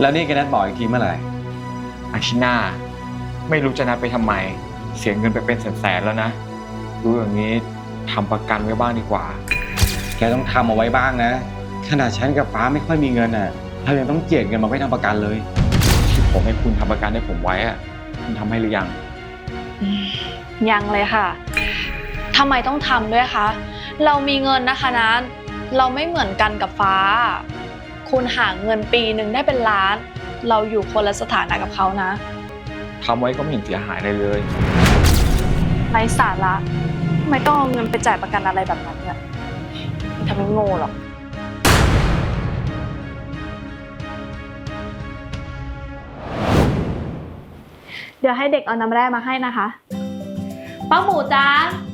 แล้วนี่แกนัดบอกอีกทีเมื่อไหร่ อาทิตย์หน้า ไม่รู้จะนัดไปทำไม เสียเงินไปเป็นแสนๆแล้วนะ รู้อย่างนี้ทำประกันไว้บ้างดีกว่า แกต้องทำเอาไว้บ้างนะ ขนาดฉันกับฟ้าไม่ค่อยมีเงินอะเรายังต้องเจียดเงินมาไว้ทำประกันเลย ที่ผมให้คุณทำประกันให้ผมไว้อะคุณทำให้หรือยัง ยังเลยค่ะ ทำไมต้องทำด้วยคะ เรามีเงินนะคะนะเราไม่เหมือนกันกับฟ้า คุณหาเงินปีหนึ่งได้เป็นล้าน เราอยู่คนละสถานะกับเขานะทำไว้ก็ไม่เห็นเสียหายอะไรเลย ไร้สาระทำไมต้องเอาเงินไปจ่ายประกันอะไรแบบนั้นเนี่ยทำให้โง่หรอกเดี๋ยวให้เด็กเอาน้ำแร่มาให้นะคะ ป้าหมูจ้า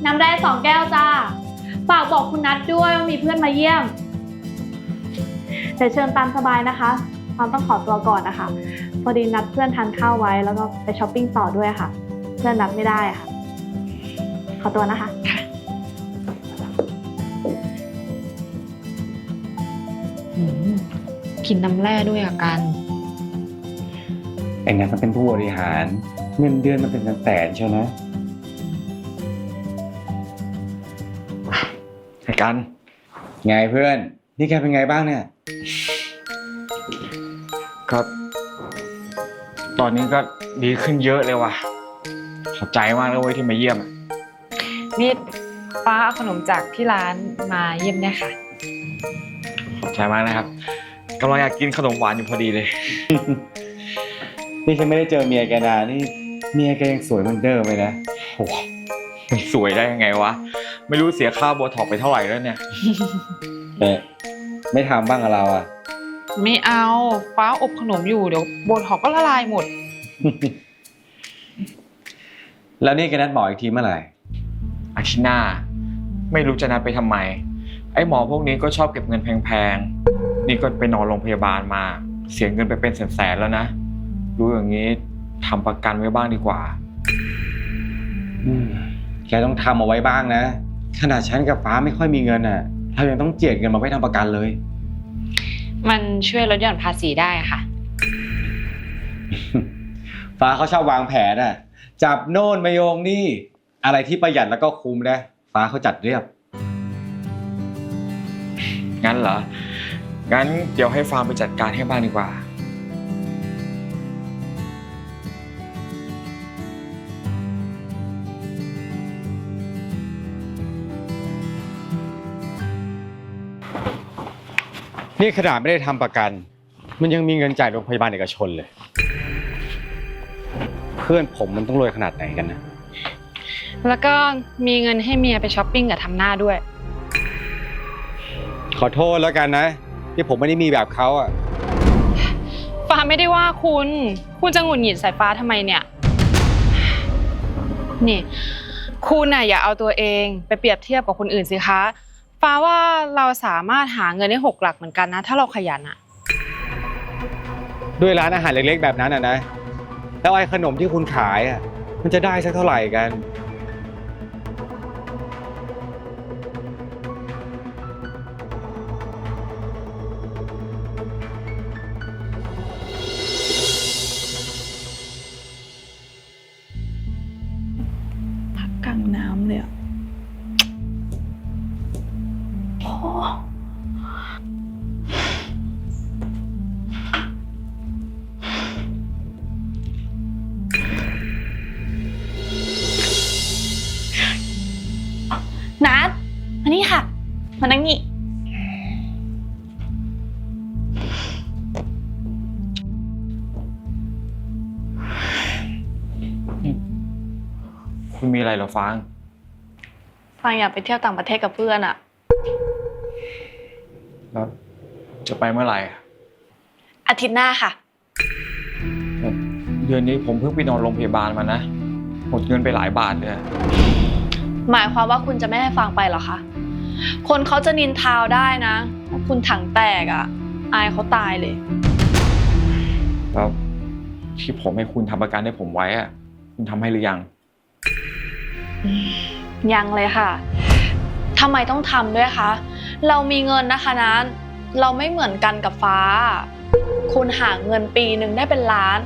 น้ำแร่สองแก้วจ้า ฝากบอกคุณนัทด้วยว่ามีเพื่อนมาเยี่ยม เดี๋ยวเชิญตามสบายนะคะพร้อมต้องขอตัวก่อนนะคะ พอดีนัดเพื่อนทานข้าวไว้แล้วก็ไปช้อปปิ้งต่อด้วยค่ะ เพื่อนนัดไม่ได้ค่ะ ขอตัวนะคะอืมกินน้ำแร่ด้วยอะกันไอ้นัทมันเป็นผู้บริหาร เงินเดือนมันเป็นแสนๆเชียวนะให้กัน ไงเพื่อน นี่แกเป็นไงบ้างเนี่ย ก็ตอนนี้ก็ดีขึ้นเยอะเลยว่ะ ขอบใจมากเลยเว้ยที่มาเยี่ยมอะนี่ป้าเอาขนมจากที่ร้านมาเยี่ยมเนี่ยค่ะ ขอบใจมากนะครับกำลังอยากกินขนมหวานอยู่พอดีเลย นี่ฉันไม่ได้เจอเมียแกนานนี่เมียแกยังสวยเหมือนเดิมเลยนะโอ้โหมันสวยได้ยังไงวะ ไม่รู้เสียค่าโบท็อกซ์ไปเท่าไหร่แล้วเนี่ย เอ๊ะ ไม่ทำบ้างกับเราอะ ไม่เอาป้าอบขนมอยู่เดี๋ยวโบท็อกก็ละลายหมด แล้วนี่แกนัดบอกอีกทีเมื่อไหร่ อาทิตย์หน้าไม่รู้จะนัดไปทำไม ไอ้หมอพวกนี้ก็ชอบเก็บเงินแพงๆ นี่ก็ไปนอนโรงพยาบาลมา เสียเงินไปเป็นแสนๆแล้วนะ รู้อย่างนี้ทำประกันไว้บ้างดีกว่าอืมแกต้องทำเอาไว้บ้างนะ ขนาดฉันกับฟ้าไม่ค่อยมีเงินอะ เรายังต้องเจียดเงินมาไว้ทำประกันเลย มันช่วยลดหย่อนภาษีได้ค่ะ ฟ้าเขาชอบวางแผนอะ จับโน่นมาโยงนี่ อะไรที่ประหยัดแล้วก็คุ้มนะ ฟ้าเขาจัดเรียบ งั้นเหรอ งั้นเดี๋ยวให้ฟาร์มไปจัดการให้บ้างดีกว่า นี่ขนาดไม่ได้ทำประกัน มันยังมีเงินจ่ายโรงพยาบาลเอกชนเลย เพื่อนผมมันต้องรวยขนาดไหนกันนะ แล้วก็มีเงินให้เมียไปช้อปปิ้งกับทำหน้าด้วย ขอโทษแล้วกันนะ ที่ผมไม่ได้มีแบบเขาอะฟ้าไม่ได้ว่าคุณ คุณจะหงุดหงิดใส่ฟ้าทำไมเนี่ย นี่ คุณน่ะอย่าเอาตัวเอง ไปเปรียบเทียบกับคนอื่นสิคะ ฟ้าว่าเราสามารถหาเงินได้หกหลักเหมือนกันนะ ถ้าเราขยันอะด้วยร้านอาหารเล็กๆ แบบนั้นอะนะ แล้วไอ้ขนมที่คุณขายอะ มันจะได้สักเท่าไหร่กัน พักกลางน้ำเลยอะ นัดมานี่ค่ะ มานั่งนี่ คุณมีอะไรเหรอฟาง ฟังอยากไปเที่ยวต่างประเทศกับเพื่อนอะ แล้วจะไปเมื่อไหร่อะอาทิตย์หน้าค่ะ เดือนนี้ผมเพิ่งไปนอนโรงพยาบาลมานะหมดเงินไปหลายบาทเลยอะหมายความว่าคุณจะไม่ให้ฟังไปเหรอคะ คนเขาจะนินทาวได้นะว่าคุณถังแตกอะ อายเขาตายเลย แล้วที่ผมให้คุณทำประกันให้ผมไว้อะคุณทำให้หรือยัง ยังเลยค่ะ ทำไมต้องทำด้วยคะ เรามีเงินนะคะนั้น เราไม่เหมือนกันกับฟ้า คุณหาเงินปีหนึ่งได้เป็นล้าน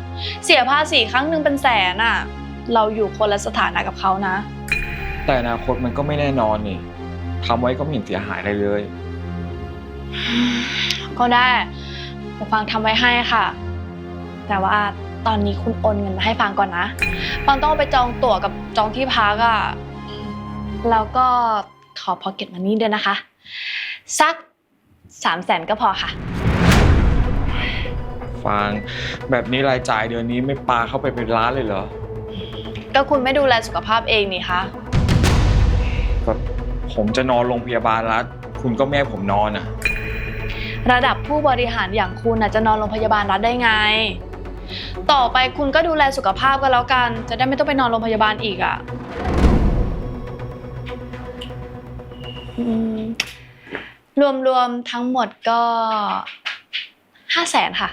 เสียภาษีครั้งหนึ่งเป็นแสนอะเราอยู่คนละสถานะกับเขานะ แต่อนาคตมันก็ไม่แน่นอนนี่ทำไว้ก็ไม่เห็นเสียหายอะไรเลย ก็ได้เดี๋ยวฟังทำไว้ให้ค่ะ แต่ว่าตอนนี้คุณโอนเงินมาให้ฟังก่อนนะฟังต้องไปจองตั๋วกับจองที่พักอะแล้วก็ ขอพอเก็ตมันนี่ด้วยนะคะ สักสามแสนก็พอค่ะฟังแบบนี้รายจ่ายเดือนนี้ไม่ปาเข้าไปเป็นล้านเลยเหรอก็คุณไม่ดูแลสุขภาพเองนี่คะก็ผมจะนอนโรงพยาบาลรัฐคุณก็ไม่ให้ผมนอนอะ ระดับผู้บริหารอย่างคุณน่ะจะนอนโรงพยาบาลรัฐได้ไง ต่อไปคุณก็ดูแลสุขภาพก็แล้วกัน จะได้ไม่ต้องไปนอนโรงพยาบาลอีกอะ่ รวมรวมๆทั้งหมดก็ห้าแสนค่ะ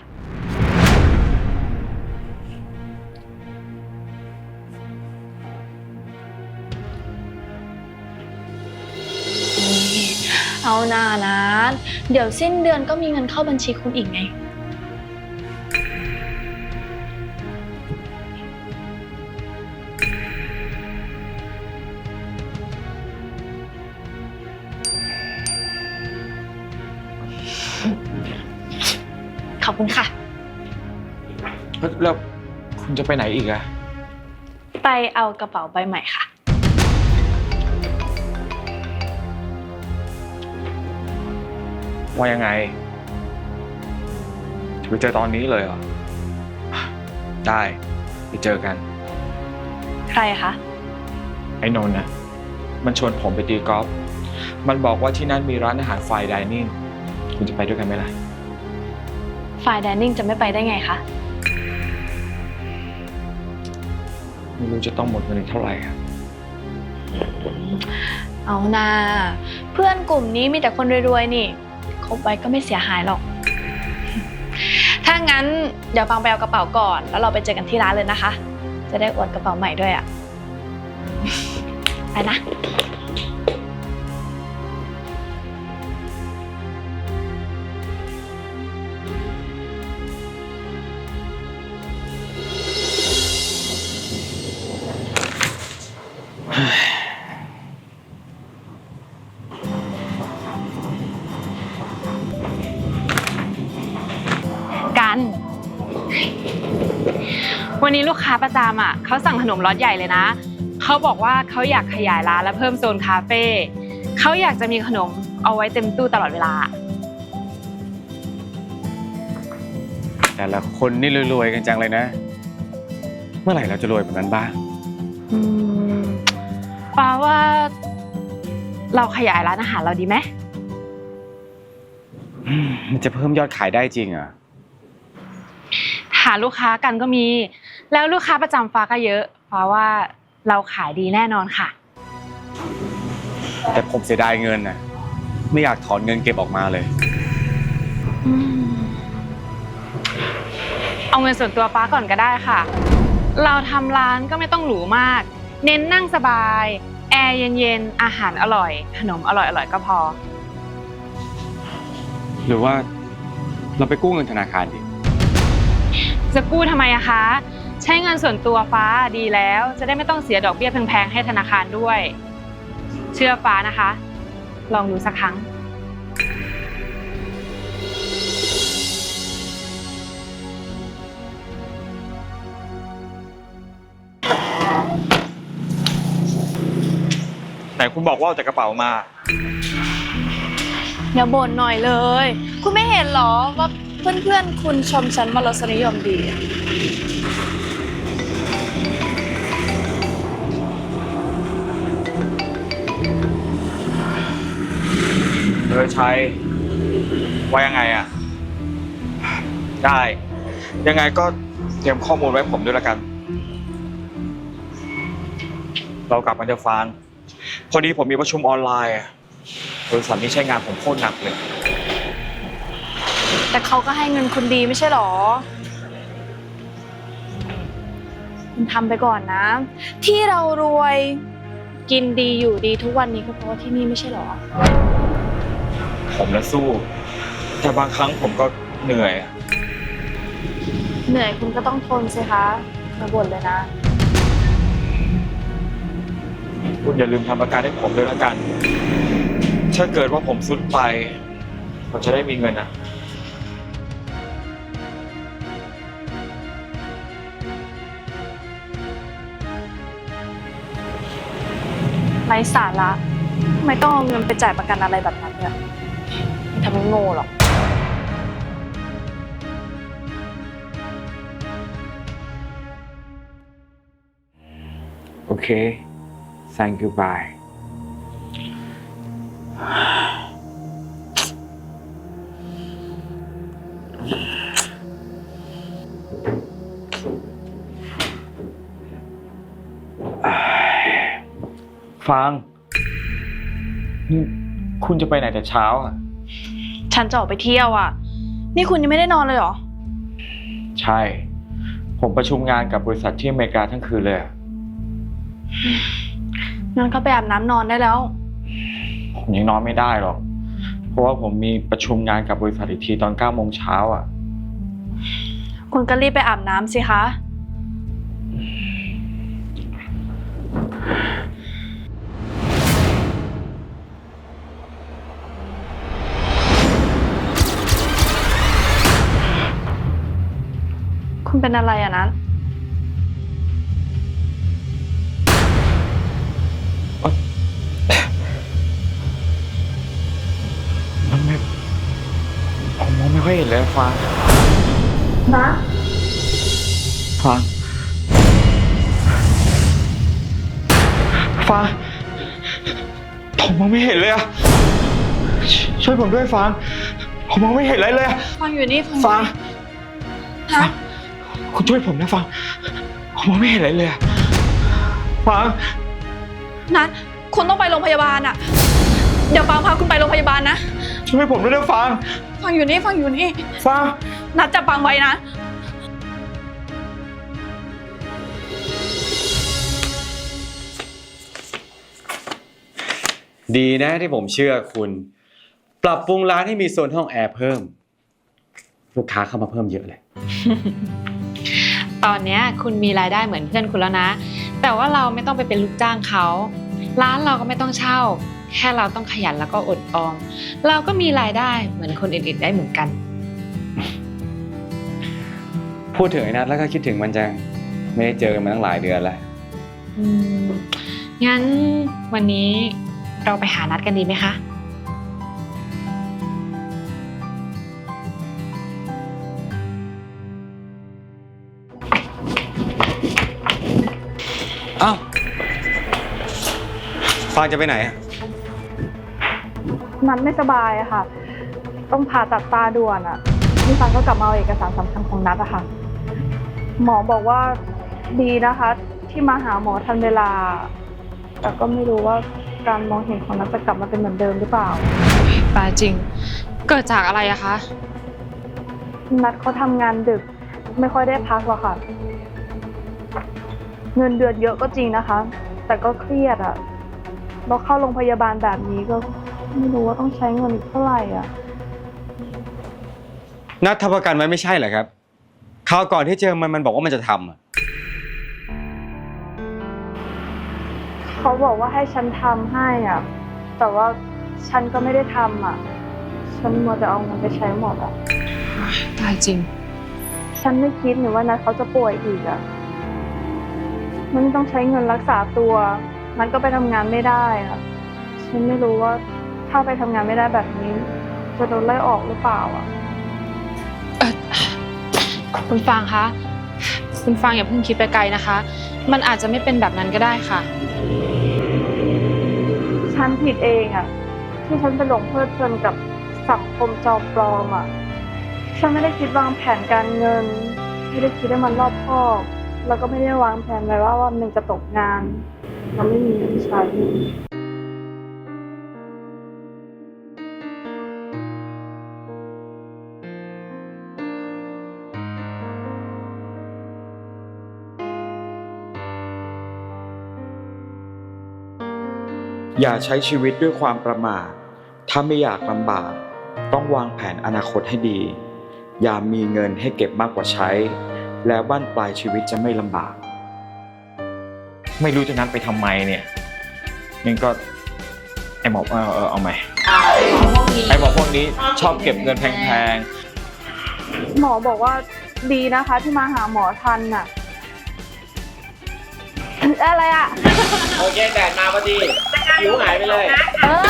เอานานะ เดี๋ยวสิ้นเดือนก็มีเงินเข้าบัญชีคุณอีกไง คุณค่ะ แล้วคุณจะไปไหนอีกอะไปเอากระเป๋าใบใหม่ค่ะ ว่ายังไง จะไปเจอตอนนี้เลยเหรอ ได้ ไปเจอกัน ใครคะ ไอ้นนท์นะมันชวนผมไปตีกอล์ฟ มันบอกว่าที่นั่นมีร้านอาหารไฟน์ไดิเนิ่ง คุณจะไปด้วยกันไหมล่ะ ฝ่ายแดนนิ่งจะไม่ไปได้ไงคะ ไม่รู้จะต้องหมดเงินอีกเท่าไหร่อะเอานาเพื่อนกลุ่มนี้มีแต่คนรวยๆ นี่คบไว้ก็ไม่เสียหายหรอก ถ้างั้นเดี๋ยวฟังไปเอากระเป๋าก่อน แล้วเราไปเจอกันที่ร้านเลยนะคะ จะได้อวดกระเป๋าใหม่ด้วยอะ่ะไปนะ วันนี้ลูกค้าประจำอะเขาสั่งขนมรสใหญ่เลยนะ เขาบอกว่าเขาอยากขยายร้านและเพิ่มโซนคาเฟ่เขาอยากจะมีขนมเอาไว้เต็มตู้ตลอดเวลา แต่ละคนนี่รวยๆกันจังเลยนะ เมื่อไหร่เราจะรวยแบบนั้นบ้างอืมฟ้าว่าเราขยายร้านอาหารเราดีไหมอืมมันจะเพิ่มยอดขายได้จริงเหรอะหาลูกค้ากันก็มี แล้วลูกค้าประจำฟ้าก็เยอะฟ้าว่าเราขายดีแน่นอนค่ะ แต่ผมเสียดายเงินน่ะไม่อยากถอนเงินเก็บออกมาเลย เอาเงินส่วนตัวฟ้าก่อนก็ได้ค่ะ เราทำร้านก็ไม่ต้องหรูมาก เน้นนั่งสบาย แอร์เย็นๆ อาหารอร่อย ขนมอร่อยๆ ก็พอ หรือว่าเราไปกู้เงินธนาคารดิ จะกู้ทำไมอะคะ ใช้เงินส่วนตัวฟ้าดีแล้ว จะได้ไม่ต้องเสียดอกเบี้ยแพงๆให้ธนาคารด้วย เชื่อฟ้านะคะ ลองดูสักครั้ง ไหนคุณบอกว่าเอาจากกระเป๋ามา อย่าบ่นหน่อยเลย คุณไม่เห็นเหรอว่า เพื่อนๆ คุณชมฉันว่ารสนิยมดี เออชัยว่ายังไงอะ ได้ ยังไงก็เตรียมข้อมูลไว้ผมด้วยละกัน เรากลับมาจะฟังพอดีผมมีประชุมออนไลน์อะบริษัทนี้ใช้งานผมโคตรหนักเลย แต่เขาก็ให้เงินคุณดีไม่ใช่เหรอ คุณทำไปก่อนนะ ที่เรารวยกินดีอยู่ดีทุกวันนี้ก็เพราะว่าที่นี่ไม่ใช่เหรอ ผมนะสู้ แต่บางครั้งผมก็เหนื่อยอะเหนื่อยคุณก็ต้องทนสิคะอย่าบ่นเลยนะ คุณอย่าลืมทำประกันให้ผมด้วยละกัน ถ้าเกิดว่าผมสุดไป ผมจะได้มีเงินนะ ไร้สาระทำไมต้องเอาเงินไปจ่ายประกันอะไรแบบนั้นเนี่ยไม่ทำให้โง่หรอก โอเค thank you bye ฟางนี่คุณจะไปไหนแต่เช้าอะ ฉันจะออกไปเที่ยวอะ นี่คุณยังไม่ได้นอนเลยเหรอ ใช่ ผมประชุมงานกับบริษัทที่อเมริกาทั้งคืนเลยอะงั้นก็ไปอาบน้ำนอนได้แล้ว ผมยังนอนไม่ได้หรอก เพราะว่าผมมีประชุมงานกับบริษัทอีกทีตอน9โมงเช้าอะ คุณก็รีบไปอาบน้ำสิคะ คุณเป็นอะไรอะนัทมันไม่ผมมองไม่ค่อยเห็นเลยฟางนะฟางฟางผมมองไม่เห็นเลยอะชช่วยผมด้วยฟางผมมองไม่เห็นอะไรเลยอะฟังอยู่นี่ฟังฟางฮะ คุณช่วยผมนะฟางผมมองไม่เห็นอะไรเลยอะฟางนัทคุณต้องไปโรงพยาบาลอะเดี๋ยวปางพาคุณไปโรงพยาบาลนะ ช่วยผมด้วยนะฟางฟังอยู่นี่ฟังอยู่นี่ฟางนัดจับปางไว้นะ ดีนะที่ผมเชื่อคุณ ปรับปรุงร้านให้มีโซนห้องแอร์เพิ่ม ลูกค้าเข้ามาเพิ่มเยอะเลย ตอนเนี้ยคุณมีรายได้เหมือนเพื่อนคุณแล้วนะ แต่ว่าเราไม่ต้องไปเป็นลูกจ้างเขา ร้านเราก็ไม่ต้องเช่า แค่เราต้องขยันแล้วก็อดออม เราก็มีรายได้เหมือนคนอื่นๆได้เหมือนกัน พูดถึงไอ้นัทแล้วก็คิดถึงมันจัง ไม่ได้เจอกันมาตั้งหลายเดือนแล้ว อืมงั้นวันนี้เราไปหานัดกันดีไหมคะ อ้าฟางจะไปไหนอะนัทไม่สบายอะค่ะ ต้องผ่าตัดตาด่วนอะนี่ฟังก็กลับมาเอาเอกสารสำคัญของนัทอะค่ะ หมอบอกว่าดีนะคะ ที่มาหาหมอทันเวลา แต่ก็ไม่รู้ว่าการมองเห็นของนัทจะกลับมาเป็นเหมือนเดิมหรือเปล่าตายจริง เกิดจากอะไรอะคะ นัดเขาทำงานดึก ไม่ค่อยได้พักหรอกค่ะ เงินเดือนเยอะก็จริงนะคะ แต่ก็เครียดอะเราเข้าโรงพยาบาลแบบนี้ก็ไม่รู้ว่าต้องใช้เงินอีกเท่าไหร่อะนัททำประกันไว้ไม่ใช่เหรอครับคราวก่อนที่เจอมันมันบอกว่ามันจะทำอะเขาบอกว่าให้ฉันทำให้อะแต่ว่าฉันก็ไม่ได้ทำอะฉันมัวแต่เอาเงินไปใช้หมดอะตายจริง ฉันไม่คิดหรือว่านัทเขาจะป่วยอีกอะ มันต้องใช้เงินรักษาตัวนัทก็ไปทำงานไม่ได้อะฉันไม่รู้ว่าถ้าไปทำงานไม่ได้แบบนี้ จะโดนไล่ออกหรือเปล่าอะ เอ่อคุณฟางคะ คุณฟางอย่าเพิ่งคิดไปไกลนะคะ มันอาจจะไม่เป็นแบบนั้นก็ได้ค่ะ ฉันผิดเองอะที่ฉันไปหลงเพลิดเพลินกับสังคมจอมปลอมอะฉันไม่ได้คิดวางแผนการเงิน ไม่ได้คิดให้มันรอบคอบ แล้วก็ไม่ได้วางแผนไว้ว่าวันหนึ่งจะตกงาน เราไม่มีเงินใช้อย่าใช้ชีวิตด้วยความประมาท ถ้าไม่อยากลำบาก ต้องวางแผนอนาคตให้ดี อย่ามีเงินให้เก็บมากกว่าใช้ แล้วบ้านปลายชีวิตจะไม่ลำบาก ไม่รู้จะนัดไปทำไมเนี่ยงั้นก็ไอหมอเออเออเอาไหมไอหมอพวกนี้ชอบเก็บเงินแพงหมอบอกว่าดีนะคะที่มาหาหมอทันน่ะ อะไรอะ โอเคแดดมาพอดีผิวหายไปเลย เออ